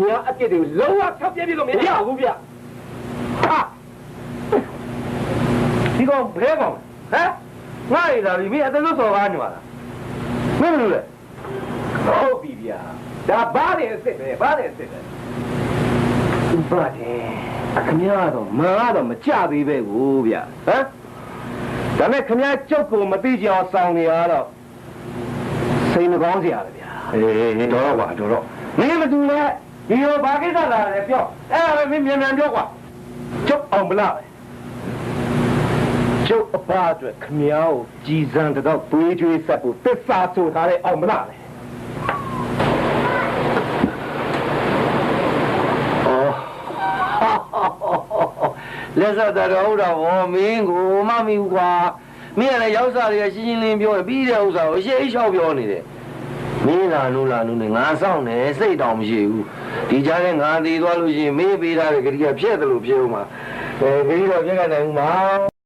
မအပြစ်တွေလုံးဝဖြောက်ပြပြလို့မရဘူးဗျဟာဒီကောင်ဘဲကောင်ဟမ်ငါရည်လာပြီမင်းအသက်လို့စော်ကားနေပါလားမင်းမလို့လေဟုတ်ပြီဗျာဒါဘားတယ်အစ်စ်ပဲဘားတယ်အစ်စ်ပဲဥပါတယ်အခမရတော့မန်ကတော့မကြသေးပဲကိုဗျာဟမ်ဒါနဲ့ခမရကျုပ်ကိုမသိကြအောင်စောင်းနေရတော့စိတ်မကောင်းစရာပဲဗျာအေးတော့ကွာတော့တော့မင်းမတူနဲ့ ဒီရောဘာကိစ္စလာလဲပြောအဲ့ဒါပဲမင်းမြန်မြန်ပြောကွာကျုပ်အောင်မလားပဲကျုပ်အပါအတွက်ခမရကိုကြည်စံတော့တွေးကြွေးဆက်ဖို့သစ္စာဆိုထားတဲ့အောင်မလားပဲလက်ဆက်တော်ဟုတ်တာဗောမင်းကိုမမီဘူးကွာမင်းကလည်းရောက်စားတွေကရှင်းရှင်းလင်းပြောတယ်ပြီးတဲ့ဥစ္စာကိုအရှိအိတ်လျှောက်ပြောနေတယ် မင်းလာလို့လာလို့နဲ့ငါစောင့်နေစိတ်တောင်မရှိဘူးဒီကြားထဲငါသေးသွားလို့ရှိရင်မင်းပေးထားတဲ့ကတိကဖြစ်တယ်လို့ပြောမှာအဲခရီးတော့ပြက်ကနိုင်ဦးမှာ